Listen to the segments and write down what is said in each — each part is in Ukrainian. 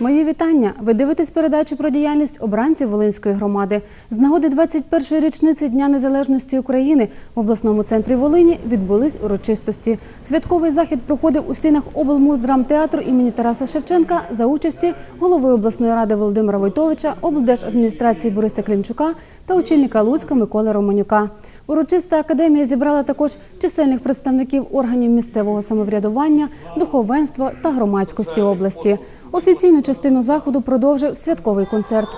Мої вітання. Ви дивитесь передачу про діяльність обранців Волинської громади. З нагоди 21-ї річниці Дня Незалежності України в обласному центрі Волині відбулись урочистості. Святковий захід проходив у стінах облмуздрамтеатру імені Тараса Шевченка за участі голови обласної ради Володимира Войтовича, облдержадміністрації Бориса Клімчука та очільника Луцька Миколи Романюка. Урочиста академія зібрала також чисельних представників органів місцевого самоврядування, духовенства та громадськості області. Офіційну частину заходу продовжив святковий концерт.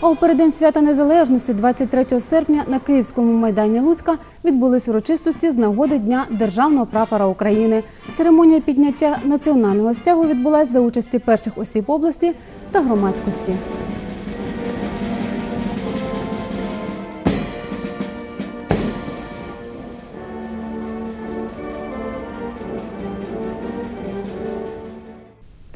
А у переддень свята незалежності, 23 серпня, на Київському майдані Луцька відбулись урочистості з нагоди Дня державного прапора України. Церемонія підняття національного стягу відбулась за участі перших осіб області та громадськості.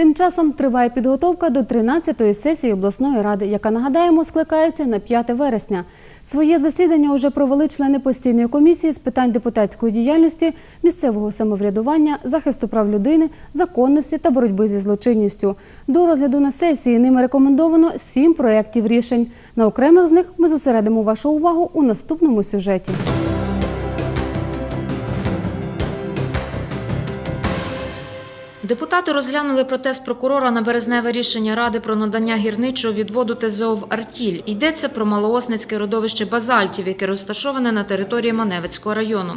Тим часом триває підготовка до 13-ї сесії обласної ради, яка нагадаємо скликається на 5 вересня. Своє засідання уже провели члени постійної комісії з питань депутатської діяльності, місцевого самоврядування, захисту прав людини, законності та боротьби зі злочинністю. До розгляду на сесії ними рекомендовано сім проєктів рішень. На окремих з них ми зосередимо вашу увагу у наступному сюжеті. Депутати розглянули протест прокурора на березневе рішення Ради про надання гірничого відводу ТЗОВ «Артіль». Йдеться про малоосницьке родовище базальтів, яке розташоване на території Маневицького району.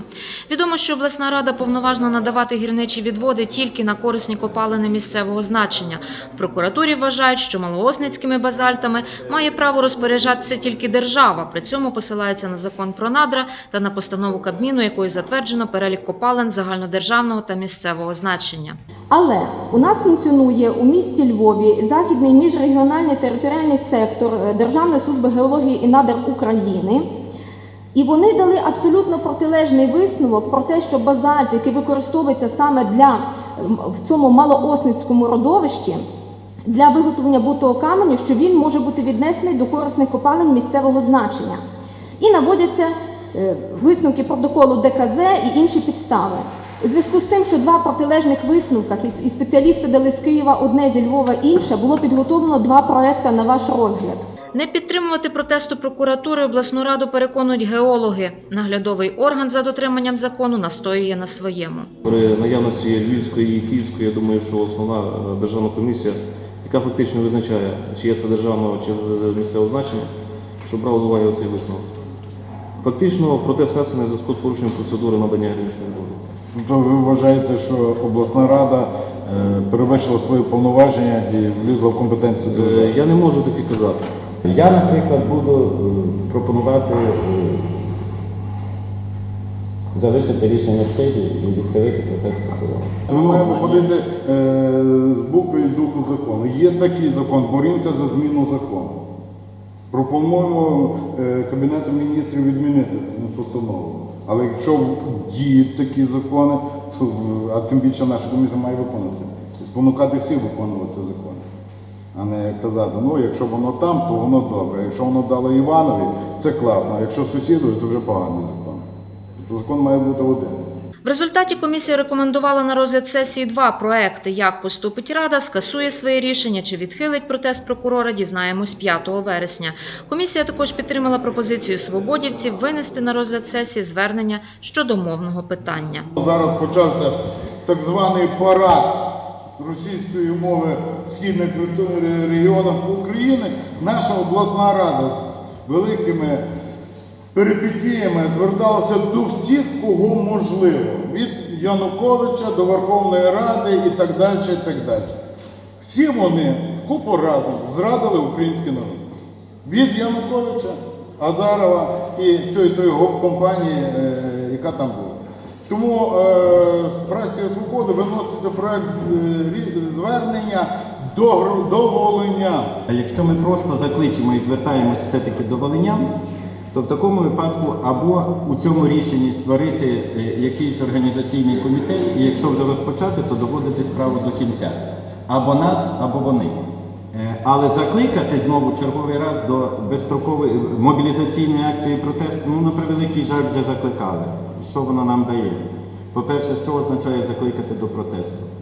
Відомо, що обласна рада повноважна надавати гірничі відводи тільки на корисні копалини місцевого значення. В прокуратурі вважають, що малоосницькими базальтами має право розпоряджатися тільки держава. При цьому посилається на закон про надра та на постанову Кабміну, якою затверджено перелік копалин загальнодержавного та місцевого значення. Але у нас функціонує у місті Львові західний міжрегіональний територіальний сектор е, Державної служби геології і надр України. І вони дали абсолютно протилежний висновок про те, що базальт, який використовується саме для в цьому малоосницькому родовищі, для виготовлення бутого каменю, що він може бути віднесений до корисних копалин місцевого значення. І наводяться е, висновки протоколу ДКЗ і інші підстави. У зв'язку з тим, що два протилежних висновках і- спеціалісти дали з Києва одне зі Львова інше, було підготовлено два проекти на ваш розгляд. Не підтримувати протесту прокуратури обласну раду переконують геологи. Наглядовий орган за дотриманням закону настоює на своєму. При наявності Львівської і Київської, я думаю, що основна е, державна комісія, яка фактично визначає, чи є це державного чи е, місцевого значення, щоб брав до уваги цей висновок. Фактично протест внесений зв'язку з порушенням процедури надання граничної води. Тобто ви вважаєте, що обласна рада е, перевищила свої повноваження і влізла в компетенцію Е, держави? Я не можу таки казати. Я, наприклад, буду е, пропонувати залишити рішення сесії і відхилити протест прокурора. Ми маємо ходити з букви і духу закону. Є такий закон, боремося за зміну закону. Пропонуємо е, Кабінету міністрів відмінити постанову. Але якщо діють такі закони, то, е, а тим більше наша комісія має виконувати. Спонукати всіх виконувати закони. А не казати, ну якщо воно там, то воно добре. Якщо воно дало Іванові, це класно. А якщо сусідові, то вже поганий закон. Тобто закон має бути один. В результаті комісія рекомендувала на розгляд сесії два проекти. Як поступить рада, скасує своє рішення чи відхилить протест прокурора, дізнаємось 5 вересня. Комісія також підтримала пропозицію свободівців винести на розгляд сесії звернення щодо мовного питання. Зараз почався так званий парад російської мови в східних регіонах України. Наша обласна рада з великими перипетіями зверталася до всіх, кого можливо, від Януковича до Верховної Ради і так далі. і так далі. Всі вони в купу разом зрадили український народ. Від Януковича, Азарова і цієї тої гоп-компанії, е, яка там була. Тому е, фракція свободи виноситься проект е, звернення до, до Волиня. Якщо ми просто закличемо і звертаємось все-таки до волинян, то в такому випадку або у цьому рішенні створити е, якийсь організаційний комітет, і якщо вже розпочати, то доводити справу до кінця. Або нас, або вони. Е, Але закликати знову черговий раз до безстрокової мобілізаційної акції протесту, ну на превеликий жаль вже закликали. Що вона нам дає? По-перше, що означає закликати до протесту?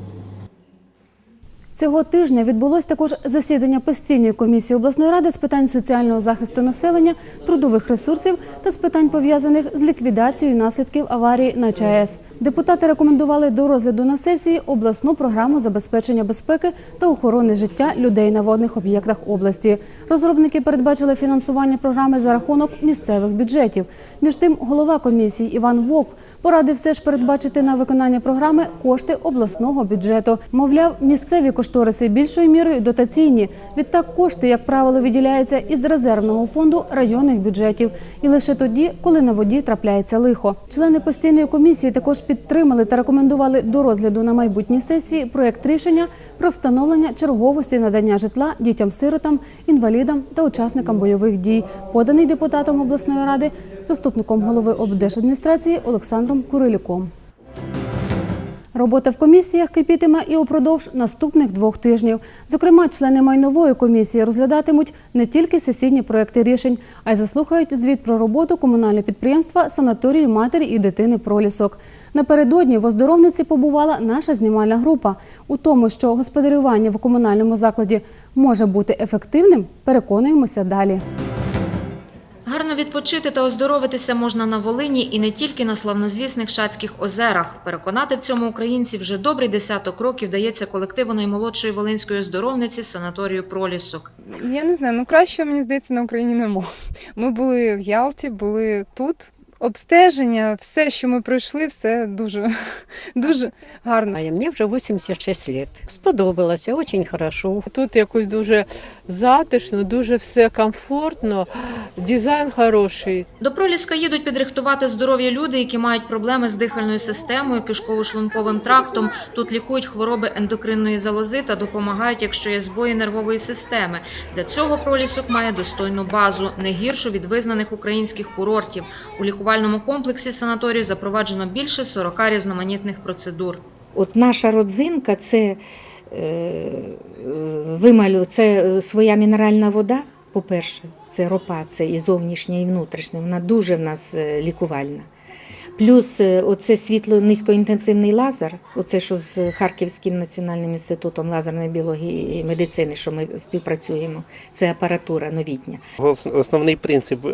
Цього тижня відбулось також засідання постійної комісії обласної ради з питань соціального захисту населення, трудових ресурсів та з питань пов'язаних з ліквідацією наслідків аварії на ЧАЕС. Депутати рекомендували до розгляду на сесії обласну програму забезпечення безпеки та охорони життя людей на водних об'єктах області. Розробники передбачили фінансування програми за рахунок місцевих бюджетів. Між тим, голова комісії Іван Вовк порадив все ж передбачити на виконання програми кошти обласного бюджету. Мовляв, місцеві кошториси більшою мірою дотаційні. Відтак кошти, як правило, виділяються із резервного фонду районних бюджетів. І лише тоді, коли на воді трапляється лихо. Члени постійної комісії також підтримали та рекомендували до розгляду на майбутній сесії проєкт рішення про встановлення черговості надання житла дітям-сиротам, інвалідам та учасникам бойових дій, поданий депутатом обласної ради, заступником голови облдержадміністрації Олександром Курилюком. Робота в комісіях кипітиме і упродовж наступних двох тижнів. Зокрема, члени майнової комісії розглядатимуть не тільки сесійні проекти рішень, а й заслухають звіт про роботу комунального підприємства санаторію матері і дитини Пролісок. Напередодні в оздоровниці побувала наша знімальна група. У тому, що господарювання в комунальному закладі може бути ефективним, переконуємося далі. Гарно відпочити та оздоровитися можна на Волині і не тільки на славнозвісних Шацьких озерах. Переконати в цьому українців вже добрий десяток років дається колективу наймолодшої волинської оздоровниці санаторію Пролісок. Я не знаю, ну краще, мені здається, на Україні нема. Ми були в Ялті, були тут. Обстеження, все, що ми пройшли, все дуже, дуже гарно. А Мне вже 86 лет. Сподобалося, очень хорошо. Тут якось дуже затишно, дуже все комфортно, дизайн хороший. До Проліска їдуть підрихтувати здоров'я люди, які мають проблеми з дихальною системою, кишково-шлунковим трактом. Тут лікують хвороби ендокринної залози та допомагають, якщо є збої нервової системи. Для цього Пролісок має достойну базу, не гіршу від визнаних українських курортів. У лікувальному комплексі санаторію запроваджено більше 40 різноманітних процедур. От наша родзинка це е, вималю, це е, своя мінеральна вода. По-перше, це ропа, це і зовнішня, і внутрішня. Вона дуже в нас е, лікувальна. Плюс е, оце світло низькоінтенсивний лазер, оце що з Харківським національним інститутом лазерної біології і медицини, що ми співпрацюємо. Це апаратура новітня. Основний принцип е,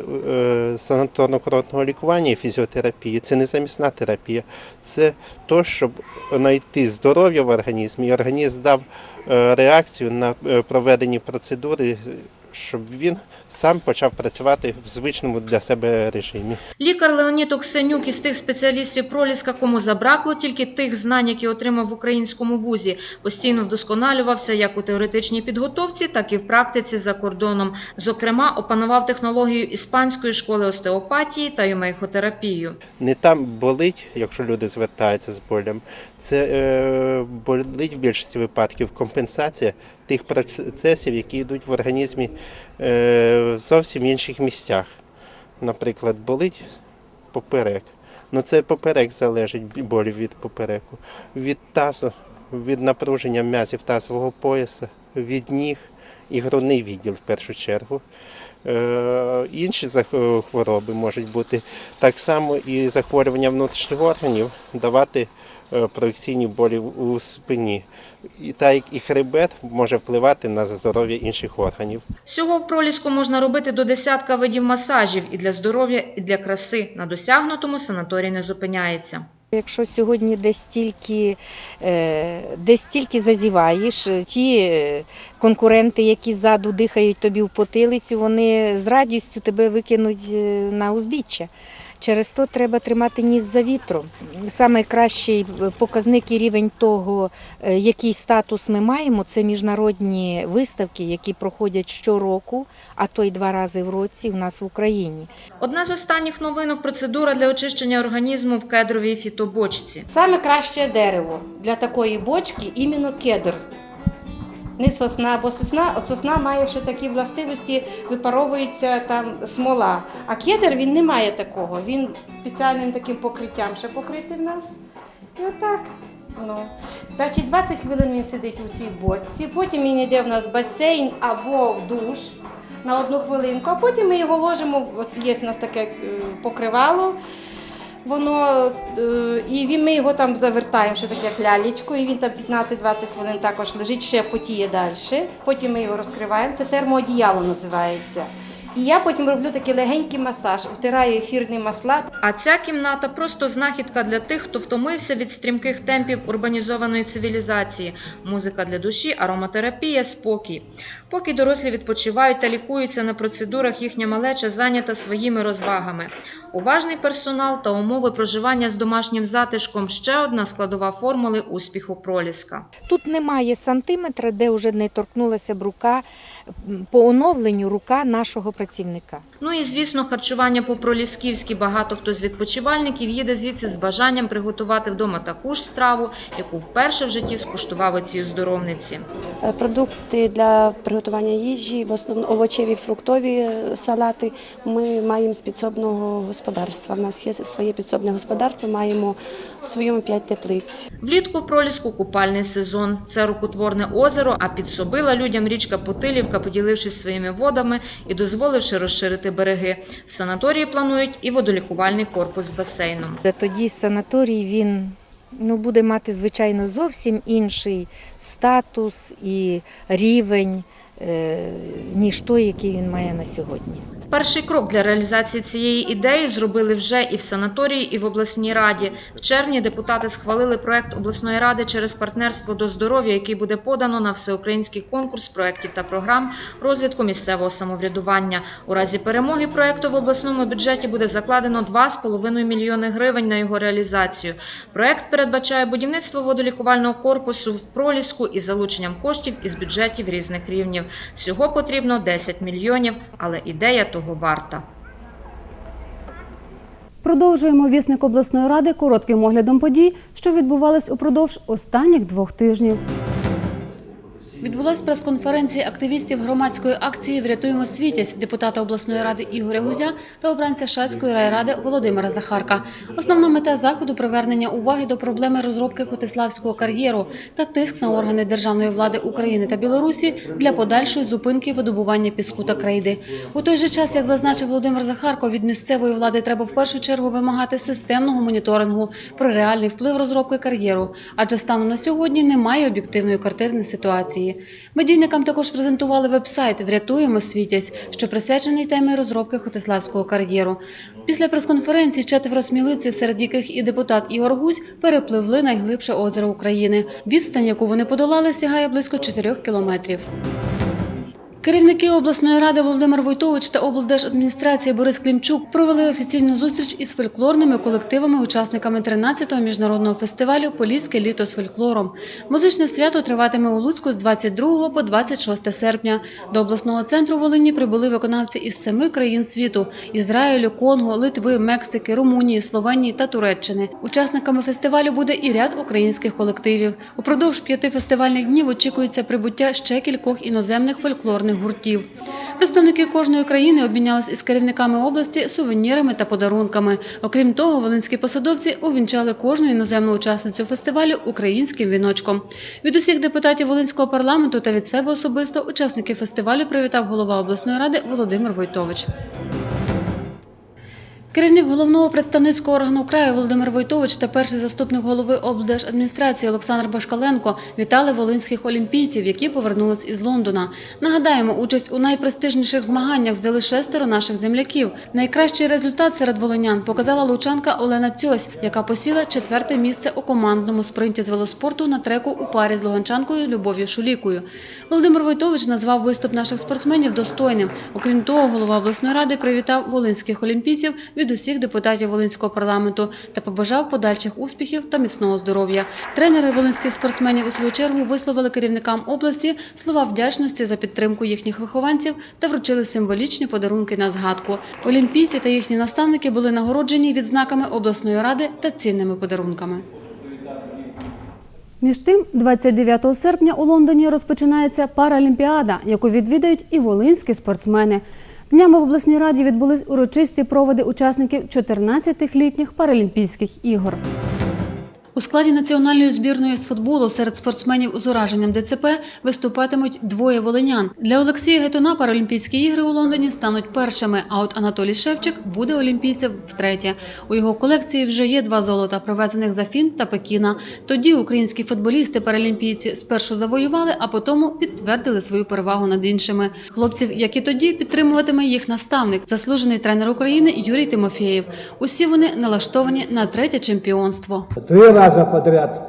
санаторно-курортного лікування і фізіотерапії це не замісна терапія, це то, щоб знайти здоров'я в організмі, і організм дав е, реакцію на проведені процедури, щоб він сам почав працювати в звичному для себе режимі. Лікар Леонід Оксенюк із тих спеціалістів Проліска, кому забракло тільки тих знань, які отримав в українському вузі, постійно вдосконалювався як у теоретичній підготовці, так і в практиці за кордоном. Зокрема, опанував технологію іспанської школи остеопатії та юмейхотерапію. Не там болить, якщо люди звертаються з болем, це е, болить в більшості випадків компенсація тих процесів, які йдуть в організмі е, в зовсім інших місцях. Наприклад, болить поперек. Ну це поперек залежить болі від попереку, від тазу, від напруження м'язів тазового пояса, від ніг і грудний відділ в першу чергу. Е, Інші хвороби можуть бути так само і захворювання внутрішніх органів давати е, проекційні болі у спині. І так як і хребет може впливати на здоров'я інших органів. Всього в Проліску можна робити до десятка видів масажів і для здоров'я, і для краси. На досягнутому санаторій не зупиняється. Якщо сьогодні десь стільки, е, десь стільки зазіваєш, е, ті е, конкуренти, які ззаду дихають тобі в потилицю, вони з радістю тебе викинуть е, на узбіччя. Через то треба тримати ніс за вітром. Саме кращий показник і рівень того, е, який статус ми маємо, це міжнародні виставки, які проходять щороку, а то й два рази в році в нас в Україні. Одна з останніх новинок процедура для очищення організму в кедровій фітобочці. Саме краще дерево для такої бочки іменно кедр. Не сосна, бо сосна, сосна має ще такі властивості, випаровується там смола. А кедр він не має такого. Він спеціальним таким покриттям ще покритий в нас. І отак. Ну. Значить, 20 хвилин він сидить у цій бочці, потім він йде в нас в басейн або в душ на одну хвилинку, а потім ми його ложимо, от є у нас таке е, покривало. Воно е, і ми його там завертаємо, що таке як лялічку, і він там 15-20 хвилин також лежить, ще потіє далі. Потім ми його розкриваємо. Це термоодіяло називається. І я потім роблю такий легенький масаж, втираю ефірні масла. А ця кімната просто знахідка для тих, хто втомився від стрімких темпів урбанізованої цивілізації. Музика для душі, ароматерапія, спокій. Поки дорослі відпочивають та лікуються на процедурах, їхня малеча зайнята своїми розвагами. Уважний персонал та умови проживання з домашнім затишком ще одна складова формули успіху проліска. Тут немає сантиметра, де вже не торкнулася б рука по оновленню рука нашого працівника. Ну і звісно, харчування по-пролісківськи. Багато хто з відпочивальників їде звідси з бажанням приготувати вдома таку ж страву, яку вперше в житті скуштував у цій оздоровниці. Е, Продукти для приготування їжі, в основному овочеві, фруктові е, салати. Ми маємо з підсобного господарства. У нас є своє підсобне господарство, маємо в своєму п'ять теплиць. Влітку в проліску купальний сезон. Це рукотворне озеро, а підсобила людям річка Поділившись своїми водами і дозволивши розширити береги. В санаторії планують і водолікувальний корпус з басейном. Тоді санаторій він ну, буде мати, звичайно, зовсім інший статус і рівень, е, ніж той, який він має на сьогодні. Перший крок для реалізації цієї ідеї зробили вже і в санаторії, і в обласній раді. В червні депутати схвалили проект обласної ради через партнерство до здоров'я, який буде подано на всеукраїнський конкурс проєктів та програм розвитку місцевого самоврядування. У разі перемоги проекту в обласному бюджеті буде закладено 2,5 мільйони гривень на його реалізацію. Проект передбачає будівництво водолікувального корпусу в проліску із залученням коштів із бюджетів різних рівнів. Всього потрібно 10 мільйонів, але ідея того варта. Продовжуємо вісник обласної ради коротким оглядом подій, що відбувались упродовж останніх двох тижнів. Відбулась прес-конференція активістів громадської акції Врятуємо світязь депутата обласної ради Ігоря Гузя та обранця Шацької райради Володимира Захарка. Основна мета заходу привернення уваги до проблеми розробки Котиславського кар'єру та тиск на органи державної влади України та Білорусі для подальшої зупинки видобування піску та крейди. У той же час, як зазначив Володимир Захарко, від місцевої влади треба в першу чергу вимагати системного моніторингу про реальний вплив розробки кар'єру, адже станом на сьогодні немає об'єктивної картини ситуації. Медійникам також презентували веб-сайт Врятуємо світязь, що присвячений темі розробки Хотиславського кар'єру. Після прес-конференції четверо сміливців, серед яких і депутат Ігор Гусь, перепливли найглибше озеро України. Відстань, яку вони подолали, сягає близько 4 кілометрів. Керівники обласної ради Володимир Войтович та облдержадміністрації Борис Клімчук провели офіційну зустріч із фольклорними колективами, учасниками 13-го міжнародного фестивалю Поліське літо з фольклором. Музичне свято триватиме у Луцьку з 22 по 26 серпня. До обласного центру Волині прибули виконавці із семи країн світу: Ізраїлю, Конго, Литви, Мексики, Румунії, Словенії та Туреччини. Учасниками фестивалю буде і ряд українських колективів. Упродовж п'яти фестивальних днів очікується прибуття ще кількох іноземних фольклорних гуртів. Представники кожної країни обмінялись із керівниками області сувенірами та подарунками. Окрім того, волинські посадовці увінчали кожну іноземну учасницю фестивалю українським віночком. Від усіх депутатів Волинського парламенту та від себе особисто учасники фестивалю привітав голова обласної ради Володимир Войтович. Керівник головного представницького органу краю Володимир Войтович та перший заступник голови облдержадміністрації Олександр Башкаленко вітали волинських олімпійців, які повернулись із Лондона. Нагадаємо, участь у найпрестижніших змаганнях взяли шестеро наших земляків. Найкращий результат серед волинян показала лучанка Олена Цьось, яка посіла четверте місце у командному спринті з велоспорту на треку у парі з луганчанкою Любов'ю Шулікою. Володимир Войтович назвав виступ наших спортсменів достойним. Окрім того, голова обласної ради привітав волинських олімпійців від усіх депутатів Волинського парламенту та побажав подальших успіхів та міцного здоров'я. Тренери волинських спортсменів у свою чергу висловили керівникам області слова вдячності за підтримку їхніх вихованців та вручили символічні подарунки на згадку. Олімпійці та їхні наставники були нагороджені відзнаками обласної ради та цінними подарунками. Між тим, 29 серпня у Лондоні розпочинається Паралімпіада, яку відвідають і волинські спортсмени. Днями в обласній раді відбулись урочисті проводи учасників 14 літніх паралімпійських ігор. У складі національної збірної з футболу серед спортсменів з ураженням ДЦП виступатимуть двоє волинян. Для Олексія Гетуна Паралімпійські ігри у Лондоні стануть першими. А от Анатолій Шевчик буде олімпійцем втретє. У його колекції вже є два золота, привезених з Афін та Пекіна. Тоді українські футболісти паралімпійці спершу завоювали, а потім підтвердили свою перевагу над іншими. Хлопців, як і тоді, підтримуватиме їх наставник, заслужений тренер України Юрій Тимофєєв. Усі вони налаштовані на третє чемпіонство. Три раза подряд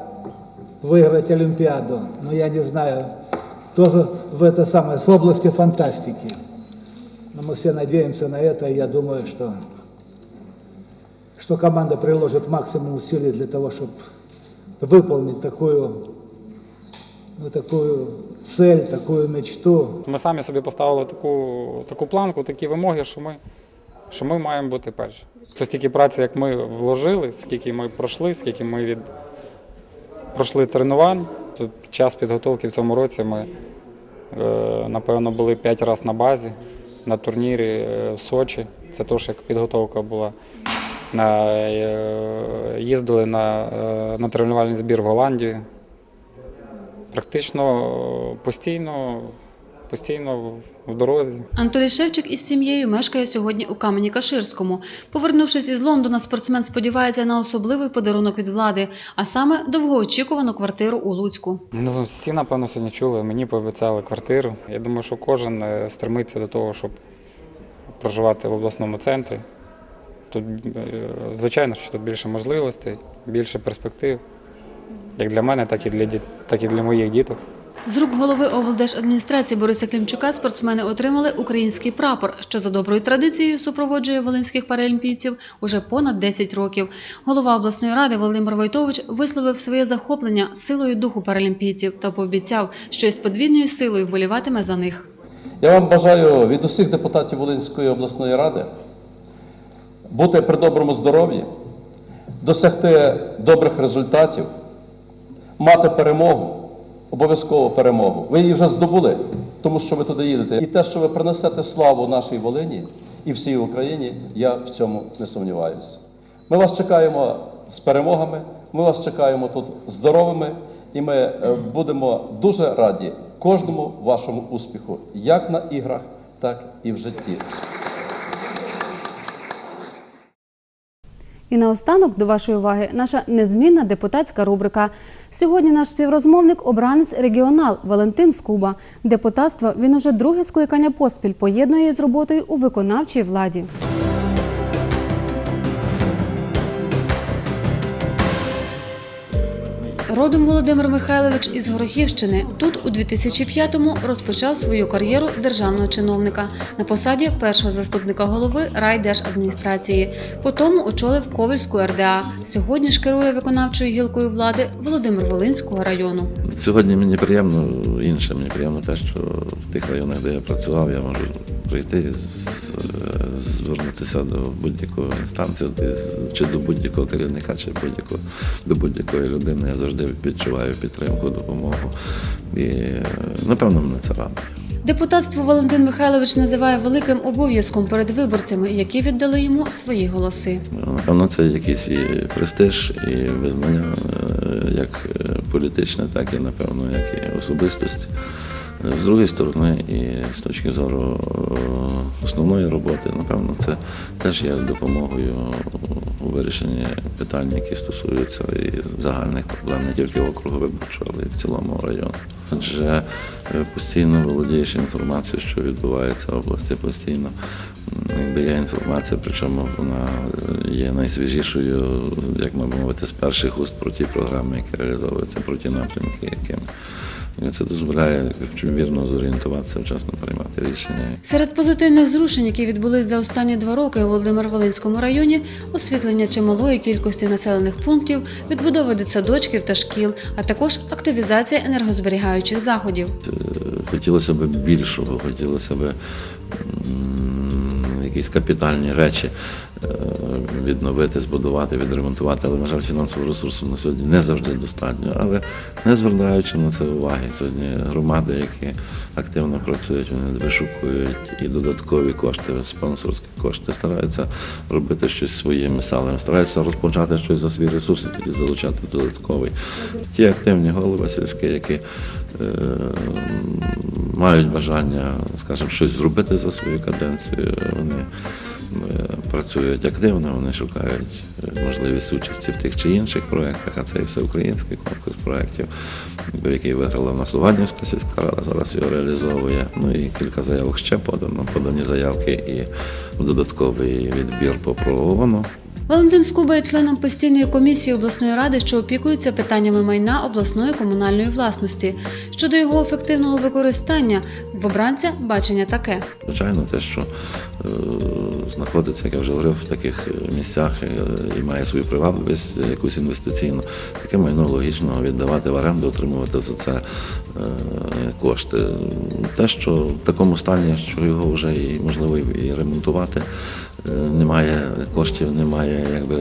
выиграть Олимпиаду, но я не знаю, тоже в это самое, с области фантастики. Но мы все надеемся на это, и я думаю, что, что команда приложит максимум усилий для того, чтобы выполнить такую, ну, такую цель, такую мечту. Ми самі собі поставили таку, таку планку, такі вимоги, що ми, що ми маємо бути перші. Це стільки праці, як ми вложили, скільки ми пройшли, скільки ми від пройшли тренувань. То час підготовки в цьому році ми, е, напевно, були п'ять разів на базі на турнірі е, в Сочі. Це теж як підготовка була. Е, їздили на, на тренувальний збір в Голландію. Практично постійно, постійно в дорозі. Анатолій Шевчик із сім'єю мешкає сьогодні у камені Каширському. Повернувшись із Лондона, спортсмен сподівається на особливий подарунок від влади, а саме довгоочікувану квартиру у Луцьку. Ну, всі, напевно, сьогодні чули, мені пообіцяли квартиру. Я думаю, що кожен е, стремиться до того, щоб проживати в обласному центрі. Тут, е, звичайно, що тут більше можливостей, більше перспектив, як для мене, так і для, так і для моїх діток. З рук голови облдержадміністрації Бориса Клімчука спортсмени отримали український прапор, що за доброю традицією супроводжує волинських паралімпійців уже понад 10 років. Голова обласної ради Володимир Войтович висловив своє захоплення силою духу паралімпійців та пообіцяв, що із подвійною силою вболіватиме за них. Я вам бажаю від усіх депутатів Волинської обласної ради бути при доброму здоров'ї, досягти добрих результатів, мати перемогу, обов'язково перемогу. Ви її вже здобули, тому що ви туди їдете. І те, що ви принесете славу нашій Волині і всій Україні, я в цьому не сумніваюся. Ми вас чекаємо з перемогами, ми вас чекаємо тут здоровими, і ми е, будемо дуже раді кожному вашому успіху, як на іграх, так і в житті. І наостанок до вашої уваги наша незмінна депутатська рубрика. Сьогодні наш співрозмовник обранець регіонал Валентин Скуба. Депутатство він уже друге скликання поспіль поєднує з роботою у виконавчій владі. Родом Володимир Михайлович із Горохівщини. Тут у 2005-му розпочав свою кар'єру державного чиновника на посаді першого заступника голови райдержадміністрації. Потім очолив Ковельську РДА. Сьогодні ж керує виконавчою гілкою влади Володимир Волинського району. Сьогодні мені приємно інше, мені приємно те, що в тих районах, де я працював, я можу прийти, звернутися до будь-якої інстанції, чи до будь-якого керівника, чи будь-якого до будь-якої людини. Я завжди відчуваю підтримку, допомогу. І напевно мене це радує. Депутатство Валентин Михайлович називає великим обов'язком перед виборцями, які віддали йому свої голоси. Напевно, це якийсь і престиж, і визнання е, як е, політичне, так і напевно, як і особистості. З другої сторони, і з точки зору е, основної роботи, напевно, це теж є допомогою у вирішенні питань, які стосуються і загальних проблем не тільки округу виборчого, але й в цілому району. Адже е, постійно володієш інформацією, що відбувається в області, постійно якби є інформація, причому вона є найсвіжішою, як ми мовити, з перших уст про ті програми, які реалізовуються, про ті напрямки, якими. Це дозволяє вірно зорієнтуватися, вчасно приймати рішення. Серед позитивних зрушень, які відбулись за останні два роки у Володимир-Волинському районі, освітлення чималої кількості населених пунктів, відбудова дитсадочків та шкіл, а також активізація енергозберігаючих заходів. Хотілося б більшого, хотілося б якісь капітальні речі. Е, відновити, збудувати, відремонтувати, але, на жаль, фінансового ресурсу на сьогодні не завжди достатньо. Але не звертаючи на це уваги, сьогодні громади, які активно працюють, вони вишукують і додаткові кошти, спонсорські кошти, стараються робити щось своїми силами, стараються розпочати щось за свій ресурс і тоді залучати додатковий. Ті активні голови сільські, які е, мають бажання, скажімо, щось зробити за свою каденцію, вони працюють активно, вони шукають е, можливість участі в тих чи інших проєктах, а це і всеукраїнський конкурс проєктів, який виграла в нас Луганівська сільська рада, зараз його реалізовує. Ну і кілька заявок ще подано, подані заявки і в додатковий відбір по. Валентин Скуба є членом постійної комісії обласної ради, що опікується питаннями майна обласної комунальної власності. Щодо його ефективного використання, в обранця бачення таке. Звичайно, те, що е, знаходиться, як я вже говорив, в таких е, місцях е, і має свою привабливість, якусь інвестиційну, таке майно логічно віддавати в оренду, отримувати за це кошти. Те, що в такому стані, що його вже і можливо і ремонтувати. Немає коштів, немає якби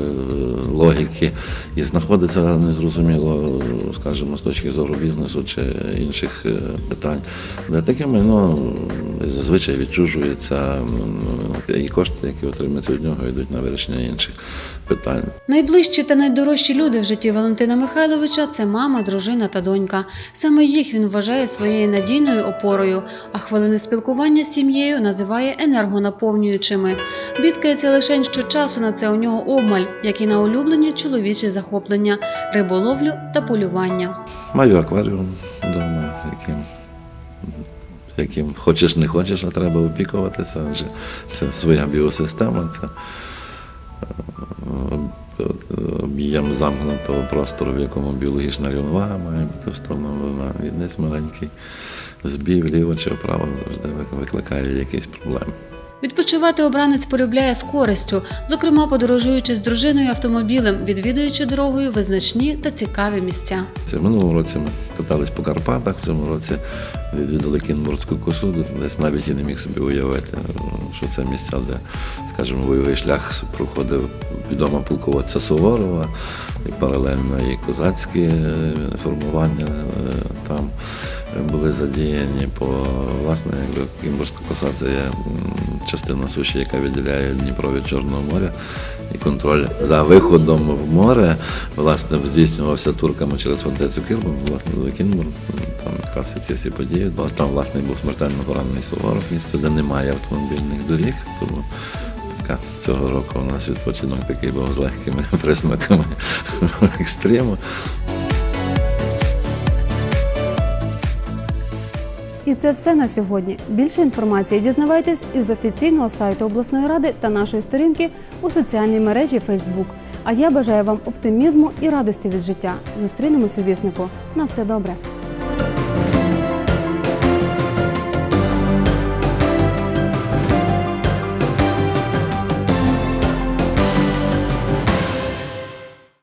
логіки і знаходиться незрозуміло, скажімо, з точки зору бізнесу чи інших е, питань. Де таке майно зазвичай відчужується, і кошти, які отримуються від нього, йдуть на вирішення інших питань. Найближчі та найдорожчі люди в житті Валентина Михайловича це мама, дружина та донька. Саме їх він вважає своєю надійною опорою, а хвилини спілкування з сім'єю називає енергонаповнюючими. Бідкається лише, що часу на це у нього обмаль, як і на улюблені чоловічі захоплення, риболовлю та полювання. Маю акваріум вдома, яким, яким хочеш не хочеш, а треба опікуватися, адже це своя біосистема, це е, об'єм замкнутого простору, в якому біологічна рівновага має бути встановлена. І десь маленький збій вліво чи вправо завжди викликає якісь проблеми. Відпочивати обранець полюбляє з користю, зокрема подорожуючи з дружиною автомобілем, відвідуючи дорогою визначні та цікаві місця. Це минулого році ми катались по Карпатах, в цьому році відвідали Кінбурзьку косу, десь навіть і не міг собі уявити, що це місця, де, скажімо, бойовий шлях проходив відома полководця Суворова, і паралельно і козацькі е, формування е, там були задіяні по власне, це є частина суші, яка відділяє Дніпро від Чорного моря. І контроль за виходом в море власне здійснювався турками через фортецю Кирбу, власне, до Кінбург. Там якраз ці всі події. Там, власне, був смертельно поранений Суворов, місце, де немає автомобільних доріг. Тому така цього року у нас відпочинок такий був з легкими присмаками екстриму. І це все на сьогодні. Більше інформації дізнавайтесь із офіційного сайту обласної ради та нашої сторінки у соціальній мережі Facebook. А я бажаю вам оптимізму і радості від життя. Зустрінемось у віснику. На все добре.